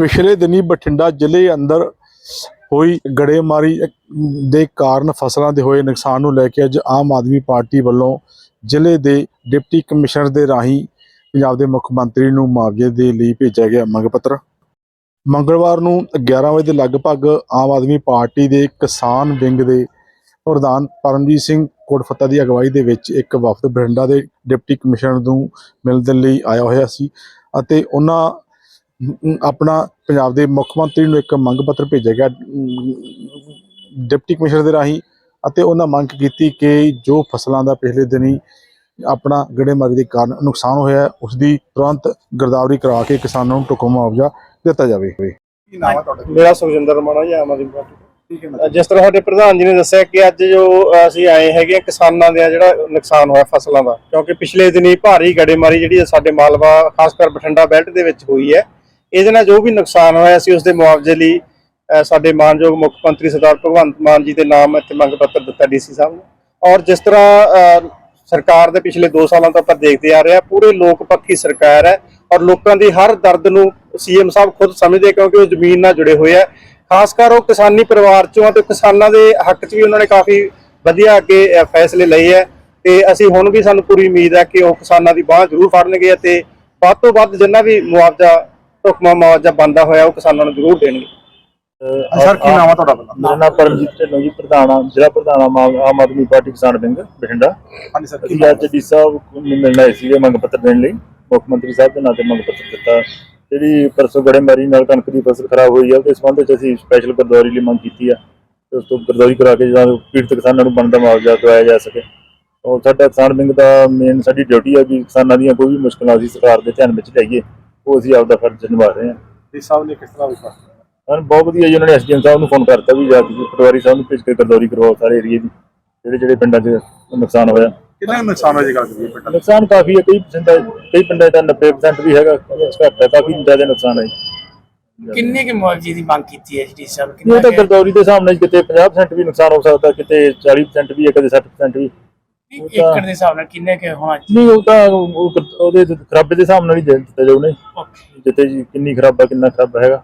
ਪਿਛਲੇ ਦਿਨੀ ਬਠਿੰਡਾ ਜ਼ਿਲ੍ਹੇ ਅੰਦਰ ਹੋਈ ਗੜੇਮਾਰੀ ਦੇ ਕਾਰਨ ਫਸਲਾਂ ਦੇ ਹੋਏ ਨੁਕਸਾਨ ਨੂੰ ਲੈ ਕੇ ਅੱਜ ਆਮ ਆਦਮੀ ਪਾਰਟੀ ਵੱਲੋਂ ਜ਼ਿਲ੍ਹੇ ਦੇ ਡਿਪਟੀ ਕਮਿਸ਼ਨਰ ਦੇ ਰਾਹੀਂ ਪੰਜਾਬ ਦੇ ਮੁੱਖ ਮੰਤਰੀ ਨੂੰ ਮੁਆਵਜ਼ੇ ਦੇ ਲਈ ਭੇਜਿਆ ਗਿਆ ਮੰਗ ਪੱਤਰ। ਮੰਗਲਵਾਰ ਨੂੰ 11 ਵਜੇ ਦੇ ਲਗਭਗ ਆਮ ਆਦਮੀ ਪਾਰਟੀ ਦੇ ਕਿਸਾਨ ਵਿੰਗ ਦੇ ਪ੍ਰਧਾਨ ਪਰਮਜੀਤ ਸਿੰਘ ਕੋਟਫੱਤਾ ਦੀ ਅਗਵਾਈ ਦੇ ਵਿੱਚ ਇੱਕ ਵਫਦ ਬਠਿੰਡਾ ਦੇ ਡਿਪਟੀ ਕਮਿਸ਼ਨਰ ਨੂੰ ਮਿਲਣ ਦੇ ਲਈ ਆਇਆ ਹੋਇਆ ਸੀ ਅਤੇ ਉਹਨਾਂ ਆਪਣਾ ਪੰਜਾਬ ਦੇ ਮੁੱਖ ਮੰਤਰੀ ਨੂੰ ਇੱਕ ਮੰਗ ਪੱਤਰ ਭੇਜਿਆ ਗਿਆ ਡਿਪਟੀ ਕਮਿਸ਼ਨਰ ਦੇ ਰਾਹੀਂ ਅਤੇ ਉਹਨਾਂ ਮੰਗ ਕੀਤੀ ਕਿ ਜੋ ਫਸਲਾਂ ਦਾ ਪਿਛਲੇ ਦਿਨੀ ਆਪਣਾ ਗੜੇਮਾਰੀ ਦੇ ਕਾਰਨ ਨੁਕਸਾਨ ਹੋਇਆ ਉਸ ਦੀ ਤੁਰੰਤ ਗਿਰਦਾਵਰੀ ਕਰਾ ਕੇ ਕਿਸਾਨਾਂ ਨੂੰ ਢੁਕਵਾਂ ਮੁਆਵਜ਼ਾ ਦਿੱਤਾ ਜਾਵੇ। ਕੀ ਨਾਮ ਹੈ ਤੁਹਾਡਾ? ਮੇਰਾ ਸੁਖਜਿੰਦਰ ਰਮਾਣਾ ਜੀ ਆਮ ਆਦਮੀ ਪਾਰਟੀ। ਠੀਕ ਹੈ ਅ, ਜਿਸ ਤਰ੍ਹਾਂ ਸਾਡੇ ਪ੍ਰਧਾਨ ਜੀ ਨੇ ਦੱਸਿਆ ਕਿ ਅੱਜ ਜੋ ਅਸੀਂ ਆਏ ਹੈਗੇ ਆ ਕਿਸਾਨਾਂ ਦੇ ਜਿਹੜਾ ਨੁਕਸਾਨ ਹੋਇਆ ਫਸਲਾਂ ਦਾ ਕਿਉਂਕਿ ਪਿਛਲੇ ਦਿਨੀ ਭਾਰੀ ਗੜੇਮਾਰੀ ਜਿਹੜੀ ਸਾਡੇ ਮਾਲਵਾ ਖਾਸ ਕਰ ਬਠਿੰਡਾ ਬੈਲਟ ਦੇ ਵਿੱਚ ਹੋਈ ਹੈ ਇਹਦੇ ਨਾਲ ਜੋ ਵੀ ਨੁਕਸਾਨ ਹੋਇਆ ਸੀ ਉਸ ਦੇ ਮੁਆਵਜ਼ੇ ਲਈ ਸਾਡੇ ਮਾਨਯੋਗ ਮੁੱਖ ਮੰਤਰੀ ਸਰਦਾਰ ਭਗਵੰਤ ਮਾਨ ਜੀ ਦੇ ਨਾਮ ਇੱਥੇ ਮੰਗ ਪੱਤਰ ਦਿੱਤਾ ਡੀਸੀ ਸਾਹਿਬ ਨੂੰ। ਔਰ ਜਿਸ ਤਰ੍ਹਾਂ ਸਰਕਾਰ ਦੇ ਪਿਛਲੇ 2 ਸਾਲਾਂ ਤੋਂ ਆਪਾਂ ਦੇਖਦੇ ਆ ਰਹੇ ਆ ਪੂਰੇ ਲੋਕ ਪੱਖੀ ਸਰਕਾਰ ਹੈ ਔਰ ਲੋਕਾਂ ਦੀ ਹਰ ਦਰਦ ਨੂੰ ਸੀਐਮ ਸਾਹਿਬ ਖੁਦ ਸਮਝਦੇ ਕਿਉਂਕਿ ਉਹ ਜ਼ਮੀਨ ਨਾਲ ਜੁੜੇ ਹੋਏ ਆ। ਖਾਸ ਕਰ ਉਹ ਕਿਸਾਨੀ ਪਰਿਵਾਰ ਚੋਂ ਆ ਤੇ ਕਿਸਾਨਾਂ ਦੇ ਹੱਕ 'ਚ ਵੀ ਉਹਨਾਂ ਨੇ ਕਾਫੀ ਵਧੀਆ ਅੱਗੇ ਫੈਸਲੇ ਲਏ ਆ। ਤੇ ਅਸੀਂ ਹੁਣ ਵੀ ਸਾਨੂੰ ਪੂਰੀ ਉਮੀਦ ਹੈ ਕਿ ਉਹ ਕਿਸਾਨਾਂ ਦੀ ਬਾਹ ਜ਼ਰੂਰ ਫੜਨਗੇ ਤੇ ਵੱਧ ਤੋਂ ਵੱਧ ਜਿੰਨਾ ਵੀ ਮੁਆਵਜ਼ਾ ਢੁਕਮਾ ਮੁਆਵਜ਼ਾ ਬੰਦਾ ਹੋਇਆ ਉਹ ਕਿਸਾਨਾਂ ਨੂੰ ਜ਼ਰੂਰ ਦੇਣਗੇ। ਸਰ ਕੀ ਨਾਮ ਹੈ ਤੁਹਾਡਾ ਪਹਿਲਾਂ ਮੇਰਾ ਨਾਮ ਪਰਮਜੀਤ ਢਿੱਲੋਂ ਜੀ ਪ੍ਰਧਾਨ ਆ ਜ਼ਿਲ੍ਹਾ ਪ੍ਰਧਾਨ ਆ ਆਮ ਆਮ ਆਦਮੀ ਪਾਰਟੀ ਕਿਸਾਨ ਵਿੰਗ ਬਠਿੰਡਾ। ਹਾਂਜੀ ਸਰ ਕੀ ਅੱਜ ਡੀ ਸਾਹਿਬ ਨੂੰ ਮਿਲਣ ਸੀਗੇ ਮੰਗ ਪੱਤਰ ਦੇਣ ਲਈ। ਮੁੱਖ ਮੰਤਰੀ ਸਾਹਿਬ ਦੇ ਨਾਂ ਤੇ ਮੰਗ ਪੱਤਰ ਦਿੱਤਾ। ਜਿਹੜੀ ਪਰਸੋਂ ਗੜੇਮਾਰੀ ਨਾਲ ਕਣਕ ਦੀ ਫਸਲ ਖਰਾਬ ਹੋਈ ਆ ਉਹਦੇ ਸੰਬੰਧ ਵਿੱਚ ਅਸੀਂ ਸਪੈਸ਼ਲ ਗਰਦੌਰੀ ਲਈ ਮੰਗ ਕੀਤੀ ਆ। ਤੇ ਉਸ ਤੋਂ ਗਰਦੌਰੀ ਕਰਾ ਕੇ ਜਦੋਂ ਪੀੜਤ ਕਿਸਾਨਾਂ ਨੂੰ ਬਣਦਾ ਮੁਆਵਜ਼ਾ ਦਵਾਇਆ ਜਾ ਸਕੇ। ਔਰ ਸਾਡਾ ਕਿਸਾਨ ਵਿੰਗ ਦਾ ਮੇਨ ਸਾਡੀ ਡਿਊਟੀ ਆ ਕਿ ਕਿਸਾਨਾਂ ਦੀਆਂ ਕੋਈ ਵੀ ਮੁਸ਼ਕਲਾਂ ਅਸੀਂ ਸਰਕਾਰ ਦੇ ਧਿਆਨ ਵਿੱਚ ਲਿਆਈਏ। ਉਹ ਅਸੀਂ ਆਪਦਾ ਫਰਜ਼ ਨਿਭਾ ਰਹੇ ਹਾਂ। ਜੀ ਸਾਹਿਬ ਨੇ ਕਿਸ ਤਰ੍ਹਾਂ ਵਿਸ਼ਵਾਸ ਹਾਂ ਬਹੁਤ ਵਧੀਆ ਜੀ ਉਹਨਾਂ ਨੇ ਐਸਡੀਐਮ ਸਾਹਿਬ ਨੂੰ ਫੋਨ ਕਰਤਾ ਵੀ ਜਾ ਕੇ ਪਟਵਾਰੀ ਸਾਹਿਬ ਨੂੰ ਭੇਜ ਕੇ ਗਰਦੌਰੀ ਕਰਵਾਓ ਸਾਰੇ ਏਰੀਏ ਦੀ ਜਿਹੜੇ ਜਿਹੜੇ ਪਿੰਡਾਂ 'ਚ ਨੁਕਸਾਨ ਹੋਇਆ। ਕਿੰਨਾ ਨੁਕਸਾਨ ਹੋਇਆ ਜੀ ਗੱਲ ਕਰੀਏ ਪਿੰਡਾਂ ਦਾ? ਨੁਕਸਾਨ ਕਾਫੀ ਹੈ ਕਈ percent ਕਈ ਪਿੰਡਾਂ ਦਾ 90% ਵੀ ਹੈਗਾ ਘੱਟ ਹੈ ਕਾਫੀ ਜ਼ਿਆਦਾ ਨੁਕਸਾਨ ਹੈ। ਕਿੰਨੇ ਕਿ ਮੁਆਵਜ਼ੇ ਦੀ ਮੰਗ ਕੀਤੀ ਹੈ ਜੀ ਸਾਹਿਬ? ਇਹ ਕਿੰਨਾ ਤਾਂ ਗਰਦੌਰੀ ਦੇ ਹਿਸਾਬ ਨਾਲ ਕਿਤੇ 50% ਵੀ ਨੁਕਸਾਨ ਹੋ ਸਕਦਾ ਕਿਤੇ 40% ਵੀ ਹੈ ਕਦੇ 60% ਵੀ। ਨਹੀਂ, ਕਿੰਨੇ ਕੁ ਹੋਣਾ ਨਹੀਂ ਉਹ ਤਾਂ ਉਹਦੇ ਖਰਾਬੇ ਦੇ ਹਿਸਾਬ ਨਾਲ ਹੀ ਦੇ ਦਿੱਤਾ ਜਾਊ ਨੇ ਜਿੱਤੇ ਜੀ ਕਿੰਨੀ ਖਰਾਬਾ ਕਿੰਨਾ ਖਰਾਬਾ ਹੈਗਾ।